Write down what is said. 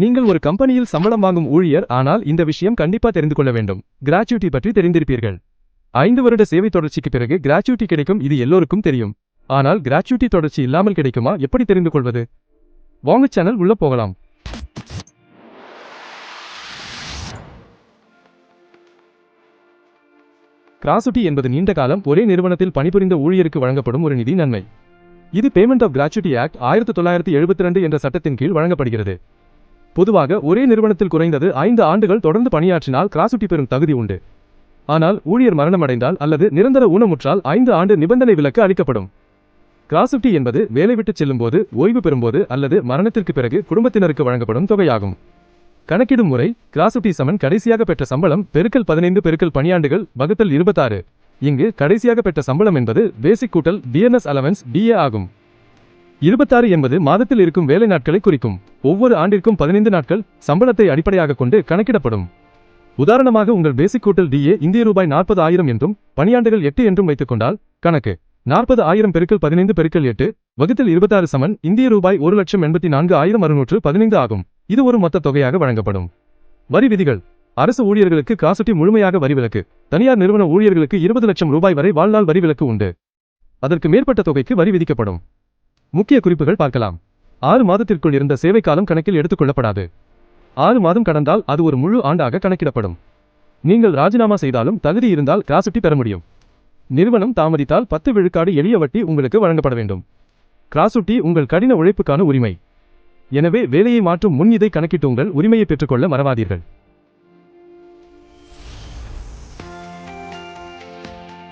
நீங்கள் ஒரு கம்பெனியில் சம்பளம் வாங்கும் ஊழியர் ஆனால் இந்த விஷயம் கண்டிப்பா தெரிந்து கொள்ள வேண்டும். கிராச்சுவிட்டி பற்றி தெரிந்திருப்பீர்கள். ஐந்து வருட சேவை தொடர்ச்சிக்கு பிறகு கிராச்சுவிட்டி கிடைக்கும் இது எல்லோருக்கும் தெரியும். ஆனால் கிராச்சுவிட்டி தொடர்ச்சி இல்லாமல் கிடைக்குமா? எப்படி தெரிந்து கொள்வது? வாங்க சேனல் உள்ள போகலாம். கிராசுட்டி என்பது நீண்ட காலம் ஒரே நிறுவனத்தில் பணிபுரிந்த ஊழியருக்கு வழங்கப்படும் ஒரு நிதி நன்மை. இது பேமெண்ட் ஆஃப் கிராச்சுவிட்டி ஆக்ட் ஆயிரத்தி தொள்ளாயிரத்தி எழுபத்தி ரெண்டு என்ற சட்டத்தின் கீழ் வழங்கப்படுகிறது. பொதுவாக ஒரே நிறுவனத்தில் குறைந்தது ஐந்து ஆண்டுகள் தொடர்ந்து பணியாற்றினால் கிராசுட்டி பெறும் தகுதி உண்டு. ஆனால் ஊழியர் மரணமடைந்தால் அல்லது நிரந்தர ஊனமுற்றால் ஐந்து ஆண்டு நிபந்தனை விலக்கு அளிக்கப்படும். கிராசுட்டி என்பது வேலை விட்டுச் செல்லும்போது ஓய்வு பெறும்போது அல்லது மரணத்திற்கு பிறகு குடும்பத்தினருக்கு வழங்கப்படும் தொகையாகும். கணக்கிடும் முறை கிராசுட்டி சமன் கடைசியாக பெற்ற சம்பளம் பெருக்கல் பதினைந்து பெருக்கல் பணியாண்டுகள் வகுத்தல் இருபத்தாறு. இங்கு கடைசியாக பெற்ற சம்பளம் என்பது பேசிக் கூட்டல் பிஎன்எஸ் அலவன்ஸ் பிஏ ஆகும். இருபத்தாறு என்பது மாதத்தில் இருக்கும் வேலை நாட்களை குறிக்கும். ஒவ்வொரு ஆண்டிற்கும் பதினைந்து நாட்கள் சம்பளத்தை அடிப்படையாக கொண்டு கணக்கிடப்படும். உதாரணமாக உங்கள் பேசிக் கூட்டல் டிஏ இந்திய ரூபாய் நாற்பது ஆயிரம் என்றும் பணியாண்டுகள் எட்டு என்றும் வைத்துக் கொண்டால் கணக்கு நாற்பது ஆயிரம் பெருக்கள் பதினைந்து பெருக்கள் எட்டு வகுத்தில் இருபத்தாறு சமன் இந்திய ரூபாய் ஒரு லட்சம் எண்பத்தி நான்கு ஆயிரம் அறுநூற்று பதினைந்து ஆகும். இது ஒரு மொத்த தொகையாக வழங்கப்படும். வரி விதிகள். அரசு ஊழியர்களுக்கு காசுட்டி முழுமையாக வரி விலக்கு. தனியார் நிறுவன ஊழியர்களுக்கு இருபது லட்சம் ரூபாய் வரை வாழ்நாள் வரி விலக்கு உண்டு. அதற்கு மேற்பட்ட தொகைக்கு வரி விதிக்கப்படும். முக்கிய குறிப்புகள் பார்க்கலாம். ஆறு மாதத்திற்குள் இருந்த சேவை காலம் கணக்கில் எடுத்துக்கொள்ளப்படாது. ஆறு மாதம் கடந்தால் அது ஒரு முழு ஆண்டாக கணக்கிடப்படும். நீங்கள் ராஜினாமா செய்தாலும் தகுதி இருந்தால் கிராசுட்டி பெற முடியும். நிறுவனம் தாமதித்தால் பத்து விழுக்காடு எளிய வட்டி உங்களுக்கு வழங்கப்பட வேண்டும். கிராசுட்டி உங்கள் கடின உழைப்புக்கான உரிமை. எனவே வேலையை மாற்றும் முன் இதை கணக்கிட்டு உங்கள் உரிமையை பெற்றுக்கொள்ள மறவாதீர்கள்.